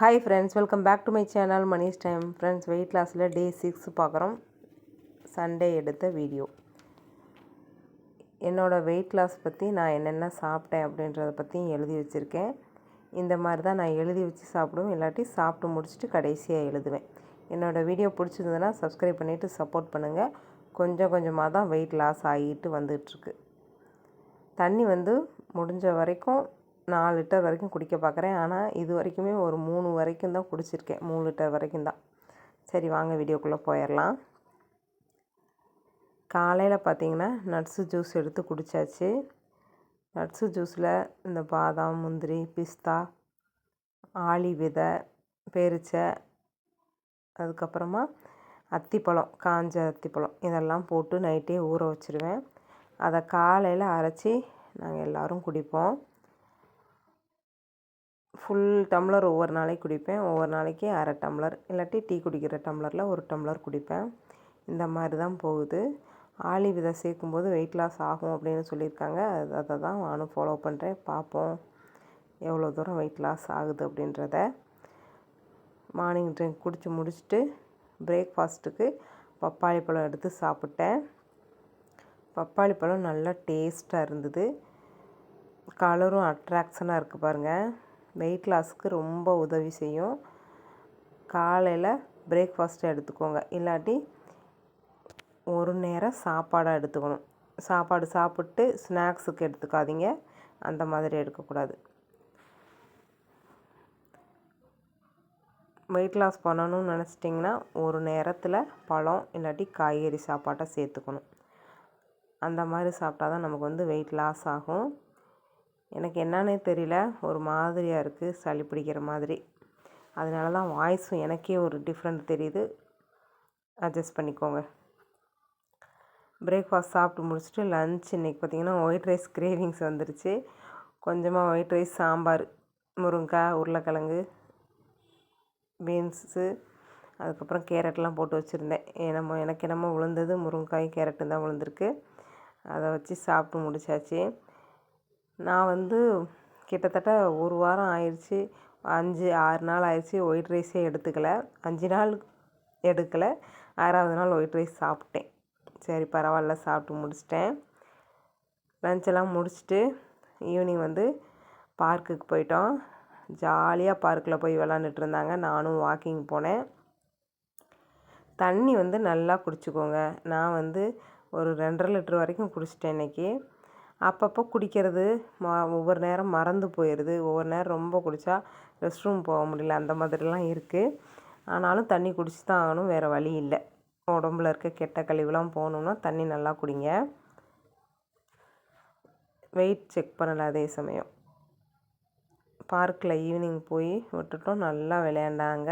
Hi friends welcome back to my channel Mani's time friends weight லாஸில் day six பார்க்குறோம். Sunday எடுத்த video என்னோடய weight loss பற்றி நான் என்னென்ன சாப்பிட்டேன் அப்படின்றத பற்றியும் எழுதி வச்சுருக்கேன். இந்த மாதிரி தான் நான் எழுதி வச்சு சாப்பிடுவேன். இல்லாட்டி சாப்பிட்டு முடிச்சுட்டு கடைசியாக எழுதுவேன். என்னோடய வீடியோ பிடிச்சிருந்ததுன்னா சப்ஸ்கிரைப் பண்ணிவிட்டு சப்போர்ட் பண்ணுங்கள் கொஞ்சம் கொஞ்சமாக தான் வெயிட் லாஸ் ஆகிட்டு வந்துட்டுருக்கு தண்ணி வந்து முடிஞ்ச வரைக்கும் நாலு லிட்டர் வரைக்கும் குடிக்க பார்க்குறேன். ஆனால் இது வரைக்குமே ஒரு மூணு வரைக்கும் தான் குடிச்சிருக்கேன். மூணு லிட்டர் வரைக்கும் தான். சரி வாங்க வீடியோக்குள்ளே போயிடலாம். காலையில் பார்த்தீங்கன்னா நட்ஸு ஜூஸ் எடுத்து குடித்தாச்சு நட்ஸு ஜூஸில் இந்த பாதாம் முந்திரி பிஸ்தா ஆளி விதை பேரிச்சை அதுக்கப்புறமா அத்திப்பழம் காஞ்ச அத்திப்பழம் இதெல்லாம் போட்டு நைட்டே ஊற வச்சுருவேன். அதை காலையில் அரைச்சி நாங்கள் எல்லோரும் குடிப்போம். ஃபுல் டம்ளர் ஒவ்வொரு நாளைக்கு குடிப்பேன். ஒவ்வொரு நாளைக்கு அரை டம்ளர் இல்லாட்டி டீ குடிக்கிற டம்ளரில் ஒரு டம்ளர் குடிப்பேன். இந்த மாதிரி தான் போகுது. ஆளி விதை சேர்க்கும்போது வெயிட் லாஸ் ஆகும் அப்படின்னு சொல்லியிருக்காங்க. அது அதை தான் நானும் ஃபாலோ பண்ணுறேன் பார்ப்போம். எவ்வளோ தூரம் வெயிட் லாஸ் ஆகுது அப்படின்றத. மார்னிங் ட்ரிங்க் குடித்து முடிச்சுட்டு பிரேக்ஃபாஸ்ட்டுக்கு பப்பாளி பழம் எடுத்து சாப்பிட்டேன். பப்பாளி பழம் நல்லா டேஸ்ட்டாக இருந்தது. கலரும் அட்ராக்ஷனாக இருக்குது பாருங்கள் வெயிட் லாஸ்க்கு ரொம்ப உதவி செய்யும். காலையில் பிரேக்ஃபாஸ்ட்டு எடுத்துக்கோங்க. இல்லாட்டி ஒரு நேரம் சாப்பாடாக எடுத்துக்கணும். சாப்பாடு சாப்பிட்டு ஸ்நாக்ஸுக்கு எடுத்துக்காதீங்க. அந்த மாதிரி எடுக்கக்கூடாது. வெயிட் லாஸ் பண்ணணும்னு நினச்சிட்டிங்கன்னா ஒரு நேரத்தில் பழம் இல்லாட்டி காய்கறி சாப்பாட்டை சேர்த்துக்கணும். அந்த மாதிரி சாப்பிட்டா தான் நமக்கு வந்து வெயிட் லாஸ் ஆகும். எனக்கு என்னன்னே தெரியல. ஒரு மாதிரியாக இருக்குது சளி பிடிக்கிற மாதிரி. அதனால தான் வாய்ஸும் எனக்கே ஒரு டிஃப்ரெண்ட் தெரியுது. அட்ஜஸ்ட் பண்ணிக்கோங்க. பிரேக்ஃபாஸ்ட் சாப்பிட்டு முடிச்சுட்டு லன்ச் இன்றைக்கி பார்த்திங்கன்னா ஒயிட் ரைஸ் கிரேவிங்ஸ் வந்துருச்சு. கொஞ்சமாக ஒயிட் ரைஸ் சாம்பார் முருங்கைக்காய் உருளைக்கிழங்கு பீன்ஸு அதுக்கப்புறம் கேரட்லாம் போட்டு வச்சுருந்தேன். என்னமோ எனக்கு என்னமோ விழுந்தது முருங்கைக்காய் கேரட்டு தான் விழுந்திருக்கு அதை வச்சு சாப்பிட்டு முடிச்சாச்சு. நான் வந்து கிட்டத்தட்ட ஒரு வாரம் ஆயிடுச்சு அஞ்சு ஆறு நாள் ஆயிடுச்சு ஒயிட் ரைஸே எடுத்துக்கல. அஞ்சு நாள் எடுக்கலை ஆறாவது நாள் ஒயிட் ரைஸ் சாப்பிட்டேன். சரி பரவாயில்ல சாப்பிட்டு முடிச்சிட்டேன். லஞ்செல்லாம் முடிச்சுட்டு ஈவினிங் வந்து பார்க்குக்கு போயிட்டோம். ஜாலியாக பார்க்கில் போய் விளாண்டுட்டு இருந்தாங்க. நானும் வாக்கிங் போனேன். தண்ணி வந்து நல்லா குடிச்சிக்கோங்க. நான் வந்து ஒரு ரெண்டரை லிட்டர் வரைக்கும் குடிச்சிட்டேன் இன்றைக்கி அப்பப்போ குடிக்கிறது ம ஒவ்வொரு நேரம் மறந்து போயிடுது. ஒவ்வொரு நேரம் ரொம்ப குடித்தா ரெஸ்ட் ரூம் போக முடியல. அந்த மாதிரிலாம் இருக்குது ஆனாலும் தண்ணி குடிச்சு தான் ஆகணும். வேறு வழி இல்லை. உடம்புல இருக்க கெட்ட கழிவுலாம் போகணுன்னா தண்ணி நல்லா குடிங்க. வெயிட் செக் பண்ணலை அதே சமயம். பார்க்கில் ஈவினிங் போய் விட்டுட்டோம். நல்லா விளையாண்டாங்க.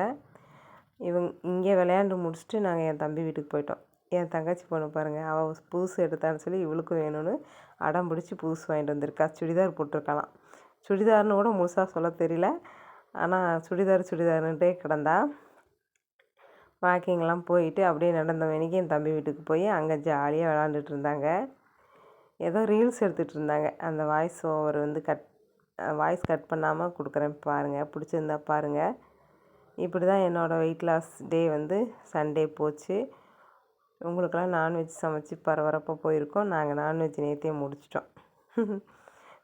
இவங்க இங்கே விளையாண்டு முடிச்சுட்டு நாங்கள் என் தம்பி வீட்டுக்கு போயிட்டோம். என் தங்கச்சி பொண்ணு பாருங்கள் அவள் புதுசு எடுத்தான்னு சொல்லி இவளுக்கும் வேணும்னு அடம் பிடிச்சி புதுசு வாங்கிட்டு வந்திருக்கா. சுடிதார் போட்டிருக்கலாம். சுடிதார்னு கூட முழுசாக சொல்ல தெரியல. ஆனால் சுடிதார் சுடிதார்ன்ட்டே கிடந்தா வாக்கிங்லாம் போயிட்டு அப்படியே நடந்த வேணிக்கு என் தம்பி வீட்டுக்கு போய் அங்கே ஜாலியாக விளாண்டுட்டு இருந்தாங்க. ஏதோ ரீல்ஸ் எடுத்துகிட்டு இருந்தாங்க. அந்த வாய்ஸ் ஓவர் வந்து கட் வாய்ஸ் கட் பண்ணாமல் கொடுக்குறேன் பாருங்கள் பிடிச்சிருந்தா பாருங்கள் இப்படி தான் என்னோடய வெயிட் லாஸ் டே வந்து சண்டே போச்சு. உங்களுக்கெல்லாம் நான்வெஜ் சமைச்சு பரபரப்பாக போயிருக்கோம். நாங்கள் நான்வெஜ் நேற்றே முடிச்சிட்டோம்.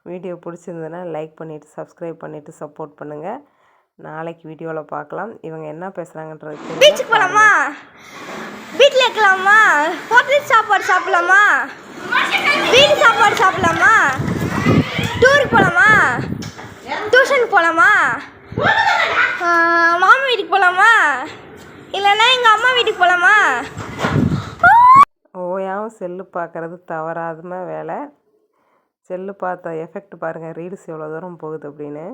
வீடியோ பிடிச்சிருந்ததுன்னா லைக் பண்ணிவிட்டு சப்ஸ்கிரைப் பண்ணிவிட்டு சப்போர்ட் பண்ணுங்கள் நாளைக்கு வீடியோவில் பார்க்கலாம். இவங்க என்ன பேசுகிறாங்கன்றது பீச்சுக்கு போகலாமா வீட்டில் இருக்கலாமா? ஹோட்டல் சாப்பாடு சாப்பிடலாமா? வீட்டு சாப்பாடு சாப்பிடலாமா? டூருக்கு போகலாமா டியூஷனுக்கு போகலாமா மாமா வீட்டுக்கு போகலாமா இல்லைன்னா எங்கள் அம்மா வீட்டுக்கு போகலாமா செல்லு பார்க்குறது தவறாதம வேலை. செல்லு பார்த்த எஃபெக்ட் பாருங்கள் ரீல்ஸ் எவ்வளோ தூரம் போகுது அப்படின்னு.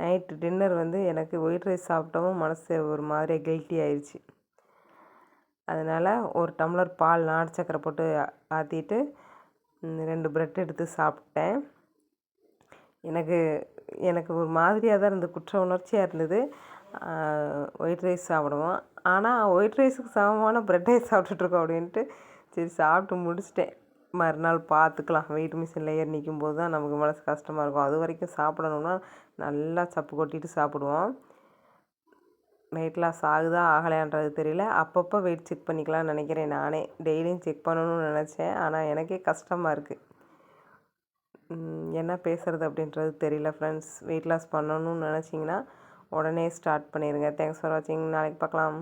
நைட்டு டின்னர் வந்து எனக்கு ஒயிட் ரைஸ் சாப்பிட்டவும் மனசு ஒரு மாதிரியாக கில்ட்டி ஆயிடுச்சு அதனால் ஒரு டம்ளர் பால் நாட்டு சக்கரை போட்டு ஆற்றிட்டு ரெண்டு ப்ரெட் எடுத்து சாப்பிட்டேன். எனக்கு எனக்கு ஒரு மாதிரியாக தான் இருந்தது குற்ற உணர்ச்சியாக இருந்தது. ஒயிட் ரைஸ் சாப்பிடுவோம். ஆனால் ஒயிட் ரைஸுக்கு சமமான ப்ரெட் ரைஸ் சாப்பிட்டுட்ருக்கோம் அப்படின்ட்டு சரி சாப்பிட்டு முடிச்சிட்டேன். மறுநாள் பார்த்துக்கலாம். வெயிட் மிஷினில் ஏறி நிற்கும் போது தான் நமக்கு மனசு கஷ்டமாக இருக்கும். அது வரைக்கும் சாப்பிடணும்னா நல்லா சப்பு கொட்டிட்டு சாப்பிடுவோம். வெயிட் லாஸ் ஆகுதா ஆகலையான்றது தெரியல. அப்பப்போ வெயிட் செக் பண்ணிக்கலாம்னு நினைக்கிறேன் நானே. டெய்லியும் செக் பண்ணணும்னு நினச்சேன். ஆனால் எனக்கே கஷ்டமாக இருக்குது என்ன பேசுகிறது அப்படின்றது தெரியல ஃப்ரெண்ட்ஸ் வெயிட் லாஸ் பண்ணணும்னு நினச்சிங்கன்னா உடனே ஸ்டார்ட் பண்ணிடுங்க தேங்க்ஸ் ஃபார் வாட்சிங் நாளைக்கு பார்க்கலாம்.